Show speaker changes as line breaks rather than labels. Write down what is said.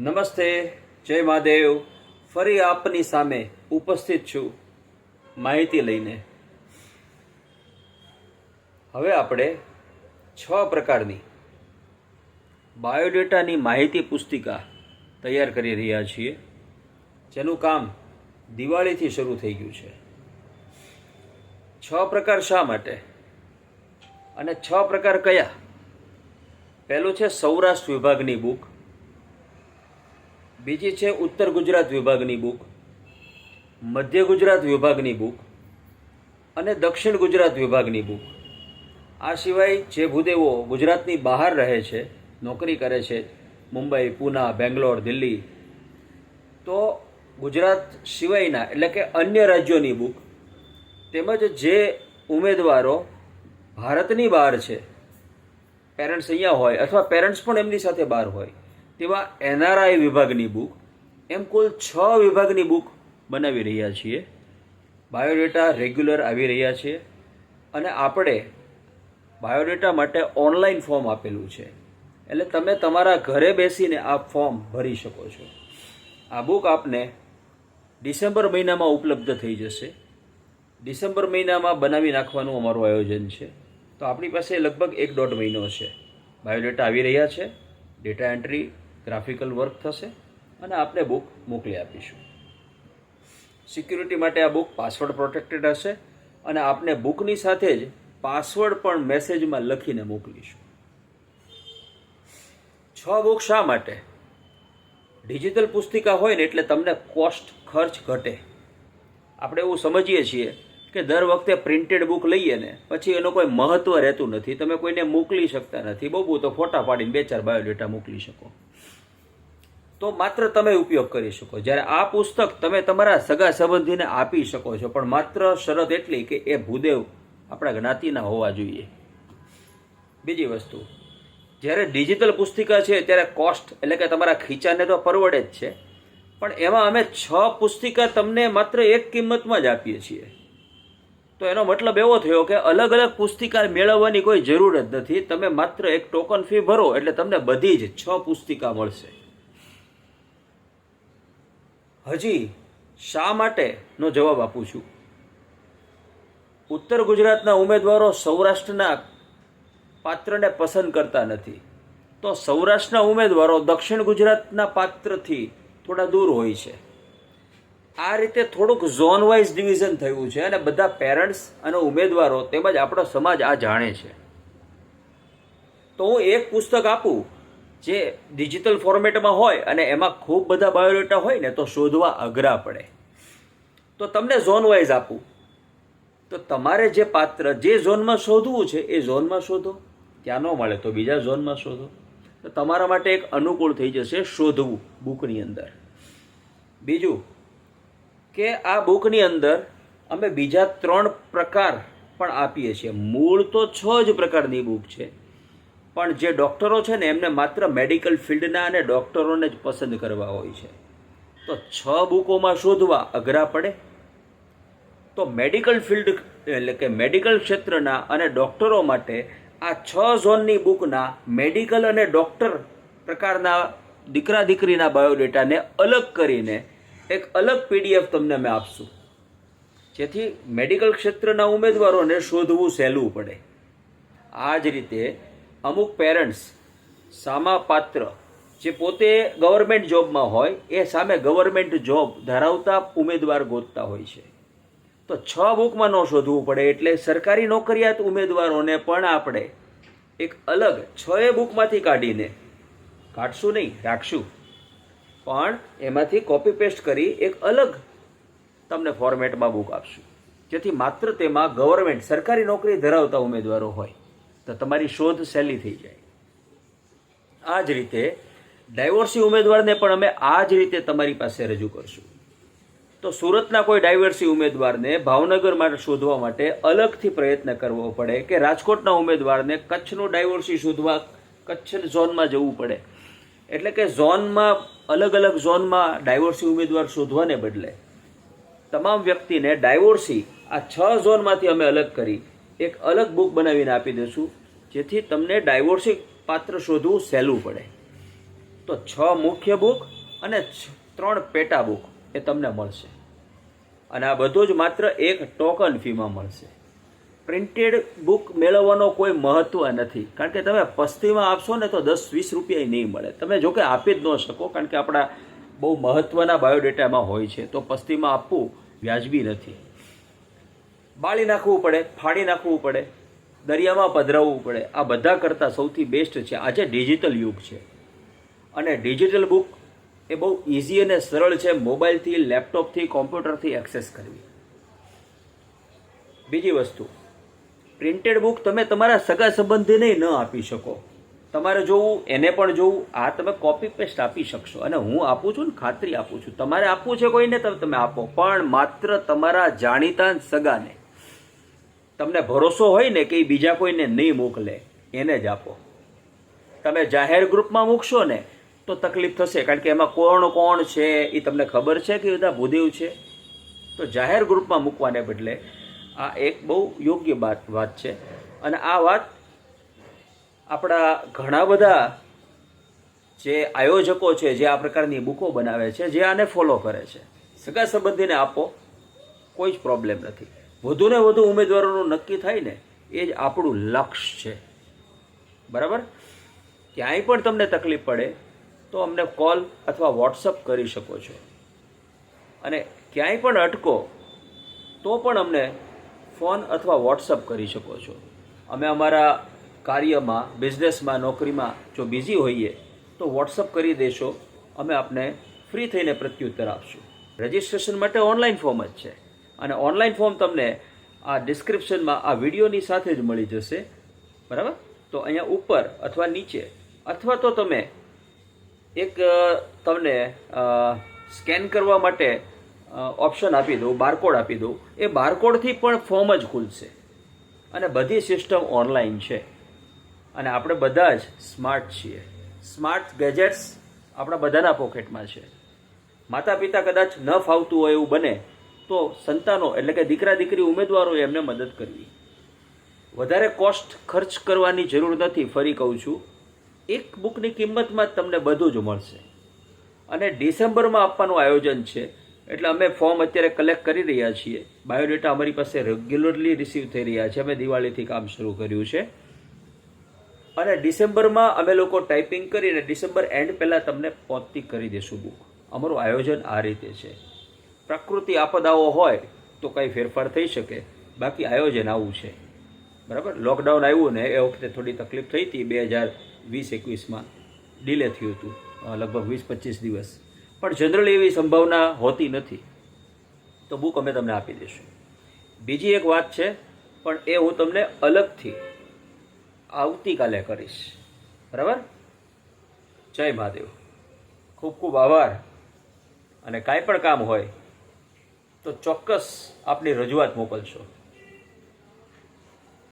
નમસ્તે, જય મહાદેવ. ફરી આપની સામે ઉપસ્થિત છું માહિતી લઈને. હવે આપણે છ પ્રકારની બાયોડેટાની માહિતી પુસ્તિકા તૈયાર કરી રહ્યા છીએ, જેનું કામ દિવાળીથી શરૂ થઈ ગયું છે. છ પ્રકાર શા માટે અને છ પ્રકાર કયા? પહેલું છે સૌરાષ્ટ્ર વિભાગની બુક બીજી છે ઉત્તર ગુજરાત વિભાગની બુક, મધ્ય ગુજરાત વિભાગની બુક અને દક્ષિણ ગુજરાત વિભાગની બુક. આ સિવાય જે ભૂદેવો ગુજરાતની બહાર રહે છે, નોકરી કરે છે, મુંબઈ, પૂના, બેંગ્લોર, દિલ્હી, તો ગુજરાત સિવાયના એટલે કે અન્ય રાજ્યોની બુક તેમજ જે ઉમેદવારો ભારતની બહાર છે પેરેન્ટ્સ અહીંયા હોય અથવા પેરેન્ટ્સ પણ એમની સાથે બહાર હોય તેવા એનઆરઆઈ વિભાગની બુક એમ કુલ છ વિભાગની બુક બનાવી રહ્યા છીએ. બાયોડેટા રેગ્યુલર આવી રહ્યા છે અને આપણે બાયોડેટા માટે ઓનલાઈન ફોર્મ આપેલું છે. એટલે તમે તમારા ઘરે બેસીને આ ફોર્મ ભરી શકો છો. આ બુક આપને ડિસેમ્બર મહિનામાં ઉપલબ્ધ થઈ જશે. ડિસેમ્બર મહિનામાં બનાવી નાખવાનું અમારું આયોજન છે. તો આપણી પાસે લગભગ એક દોઢ મહિનો છે. બાયોડેટા આવી રહ્યા છે. ડેટા એન્ટ્રી ગ્રાફિકલ વર્ક થશે અને આપણે બુક મોકલી આપીશું. સિક્યુરિટી માટે આ બુક પાસવર્ડ પ્રોટેક્ટેડ હશે અને આપને બુકની સાથે જ પાસવર્ડ પણ મેસેજમાં લખીને મોકલીશું. છ બુક શા માટે? ડિજિટલ પુસ્તિકા હોય ને એટલે તમને કોસ્ટ ખર્ચ ઘટે. આપણે એવું સમજીએ છીએ કે દર વખતે પ્રિન્ટેડ બુક લઈએ ને, પછી એનું કોઈ મહત્વ રહેતું નથી. તમે કોઈને મોકલી શકતા નથી. બહુ બહુ તો ફોટા પાડીને બે ચાર બાયોડેટા મોકલી શકો. તો માત્ર તમે ઉપયોગ કરી શકો. જ્યારે આ પુસ્તક તમે તમારા સગા સંબંધીને આપી શકો છો, પણ માત્ર શરત એટલી કે એ ભૂદેવ આપણા જ્ઞાતિના હોવા જોઈએ. બીજી વસ્તુ, જ્યારે ડિજિટલ પુસ્તિકા છે ત્યારે કોસ્ટ એટલે કે તમારા ખીચાને તો પરવડે જ છે, પણ એમાં અમે છ પુસ્તિકા તમને માત્ર એક કિંમતમાં જ આપીએ છીએ. તો એનો મતલબ એવો થયો કે અલગ અલગ પુસ્તિકા મેળવવાની કોઈ જરૂર જ નથી. તમે માત્ર એક ટોકન ફી ભરો એટલે તમને બધી જ છ પુસ્તિકા મળશે. હજી શા માટેનો જવાબ આપું છું? ઉત્તર ગુજરાતના ઉમેદવારો સૌરાષ્ટ્રના પાત્રને પસંદ કરતા નથી. તો સૌરાષ્ટ્રના ઉમેદવારો દક્ષિણ ગુજરાતના પાત્રથી થોડા દૂર હોય છે. આ રીતે થોડુંક ઝોન વાઇઝ ડિવિઝન થયું છે અને બધા પેરેન્ટ્સ અને ઉમેદવારો તેમજ આપણો સમાજ આ જાણે છે. તો હું એક પુસ્તક આપું. જે ડિજિટલ ફોર્મેટમાં હોય અને એમાં ખૂબ બધા બાયોડેટા હોય ને તો શોધવા અઘરા પડે. તો તમને ઝોન વાઇઝ આપું. તો તમારે જે પાત્ર, જે ઝોનમાં શોધવું છે એ ઝોનમાં શોધો. ત્યાં ન મળે તો બીજા ઝોનમાં શોધો. તો તમારા માટે એક અનુકૂળ થઈ જશે શોધવું બુકની અંદર. બીજું કે આ બુકની અંદર અમે બીજા ત્રણ પ્રકાર પણ આપીએ છીએ. મૂળ તો છ જ પ્રકારની બુક છે. પણ જે ડૉક્ટરો છે ને, એમને માત્ર મેડિકલ ફિલ્ડના અને ડૉક્ટરોને જ પસંદ કરવા હોય છે. તો છ બુકોમાં શોધવા અઘરા પડે? તો મેડિકલ ફિલ્ડ એટલે કે મેડિકલ ક્ષેત્રના અને ડૉક્ટરો માટે આ છ ઝોનની બુકના મેડિકલ અને ડૉક્ટર પ્રકારના દીકરા દીકરીના બાયોડેટાને અલગ કરીને એક અલગ પીડીએફ તમને અમે આપશું. જેથી મેડિકલ ક્ષેત્રના ઉમેદવારોને શોધવું સહેલું પડે. આ જ રીતે અમુક પેરેન્ટ્સ સામા પાત્ર જે પોતે ગવર્મેન્ટ જોબમાં હોય, એ સામે ગવર્મેન્ટ જોબ ધરાવતા ઉમેદવાર ગોતતા હોય છે. તો છ બુકમાં ન શોધવું પડે એટલે સરકારી નોકરિયાત ઉમેદવારોને પણ આપણે એક અલગ છ એ બુકમાંથી કાઢીને કાઢશું નહીં, રાખશું. પણ એમાંથી કોપી પેસ્ટ કરી એક અલગ તમને ફોર્મેટમાં બુક આપશું. જેથી માત્ર તેમાં ગવર્મેન્ટ સરકારી નોકરી ધરાવતા ઉમેદવારો હોય. તો તમારી શોધ સહેલી થઈ જાય. આ જ રીતે ડાયવોર્સી ઉમેદવારને પણ અમે આ જ રીતે તમારી પાસે રજૂ કરશું. તો સુરતના કોઈ ડાયવર્સી ઉમેદવારને ભાવનગર માટે શોધવા માટે અલગથી પ્રયત્ન કરવો પડે કે રાજકોટના ઉમેદવારને કચ્છનું ડાયવર્સી શોધવા કચ્છ ઝોનમાં જવું પડે. એટલે કે ઝોનમાં, અલગ અલગ ઝોનમાં ડાયવર્સી ઉમેદવાર શોધવાને બદલે તમામ વ્યક્તિને ડાયવોર્સી આ છ ઝોનમાંથી અમે અલગ કરી એક અલગ બુક બનાવીને આપી દઈશું જેથી તમને ડાયવોર્સિક પાત્ર શોધવું સહેલું પડે. તો છ મુખ્ય બુક અને ત્રણ પેટા બુક એ તમને મળશે. અને આ બધું જ માત્ર એક ટોકન ફીમાં મળશે. પ્રિન્ટેડ બુક મેળવવાનો કોઈ મહત્વ નથી, કારણ કે તમે પસ્તીમાં આપશો ને તો દસ, વીસ રૂપિયા નહીં મળે. તમે જો કે આપી જ ન શકો, કારણ કે આપણા બહુ મહત્ત્વના બાયોડેટામાં હોય છે, તો પસ્તીમાં આપવું વ્યાજબી નથી. બાળી નાખવું પડે, ફાડી નાખવું પડે, દરિયામાં પધરાવવું પડે. આ બધા કરતાં સૌથી બેસ્ટ છે. આજે ડિજિટલ યુગ છે. અને ડિજિટલ બુક એ બહુ ઇઝી અને સરળ છે મોબાઈલથી લેપટોપથી કોમ્પ્યુટરથી એક્સેસ કરવી. બીજી વસ્તુ પ્રિન્ટેડ બુક તમે તમારા સગા સંબંધીને ન આપી શકો. તમારે જોવું, એને પણ જોવું, આ તમે કોપી પેસ્ટ આપી શકશો. અને હું આપું છું ને, ખાતરી આપું છું. તમારે આપવું છે કોઈને તમે આપો. પણ માત્ર તમારા જાણીતા સગાને. તમને ભરોસો હોય ને કે એ બીજા કોઈને નહીં મોકલે, એને જ આપો. તમે જાહેર ગ્રુપમાં મૂકશો ને, તો તકલીફ થશે, કારણ કે એમાં કોણ કોણ છે એ તમને ખબર છે કે બધા ભૂદેવ છે? તો જાહેર ગ્રુપમાં મૂકવાને બદલે આ એક બહુ યોગ્ય વાત વાત છે. અને આ વાત આપણા ઘણા બધા જે આયોજકો છે, જે આ પ્રકારની બુકો બનાવે છે, જે આને ફોલો કરે છે. સગા સંબંધીને આપો, કોઈ જ પ્રોબ્લેમ નથી. વધુને વધુ ઉમેદવારોનું નક્કી થાય ને, એ જ આપણું લક્ષ્ય છે. બરાબર? ક્યાંય પણ તમને તકલીફ પડે, તો અમને કોલ અથવા વોટ્સઅપ કરી શકો છો. અને ક્યાંય પણ અટકો, તો પણ અમને ફોન અથવા વોટ્સઅપ કરી શકો છો. અમે અમારા કાર્યમાં, બિઝનેસમાં, નોકરીમાં જો બિઝી હોઈએ, તો વોટ્સઅપ કરી દેશો. અમે આપને ફ્રી થઈને પ્રત્યુત્તર આપશું. રજિસ્ટ્રેશન માટે ઓનલાઈન ફોર્મ જ છે. અને ઓનલાઈન ફોર્મ તમને આ ડિસ્ક્રિપ્શનમાં આ વિડીયોની સાથે જ મળી જશે. બરાબર? તો અહીંયા ઉપર અથવા નીચે, અથવા તો તમે એક તમને સ્કેન કરવા માટે ઓપ્શન આપી દઉં બારકોડ આપી દઉં. એ બારકોડથી પણ ફોર્મ જ ખુલશે. અને બધી સિસ્ટમ ઓનલાઈન છે. અને આપણે બધા જ સ્માર્ટ છીએ. સ્માર્ટ ગેજેટ્સ આપણા બધાના પોકેટમાં છે. માતા પિતા કદાચ ન ફાવતું હોય એવું બને તો સંતાનો એટલે કે દીકરા દીકરી ઉમેદવારોએ એમને મદદ કરવી. વધારે કોસ્ટ ખર્ચ કરવાની જરૂર નથી, ફરી કહું છું. એક બુકની કિંમતમાં તમને બધું જ મળશે. અને ડિસેમ્બરમાં આપવાનું આયોજન છે. એટલે અમે ફોર્મ અત્યારે કલેક્ટ કરી રહ્યા છીએ. બાયોડેટા અમારી પાસે રેગ્યુલરલી રિસીવ થઈ રહ્યા છે. અમે દિવાળીથી કામ શરૂ કર્યું છે. અને ડિસેમ્બરમાં અમે લોકો ટાઈપિંગ કરીને ડિસેમ્બર એન્ડ પહેલાં તમને પહોંચતી કરી દઈશું બુક અમારું આયોજન આ રીતે છે. પ્રકૃતિ આપદાઓ હોય તો કંઈ ફેરફાર થઈ શકે. બાકી આયોજન આવું છે. બરાબર? લોકડાઉન આવ્યું ને એ વખતે થોડી તકલીફ થઈ હતી બે હજાર વીસ એકવીસમાં. ડિલે થયું હતું લગભગ વીસ પચીસ દિવસ. પણ જનરલી એવી સંભાવના હોતી નથી. તો બુક અમે તમને આપી દઈશું. બીજી એક વાત છે, પણ એ હું તમને અલગથી આવતીકાલે કરીશ. બરાબર? જય મહાદેવ. ખૂબ ખૂબ આભાર. અને કાંઈ પણ કામ હોય તો ચોક્કસ આપની રજૂઆત મોકલશો.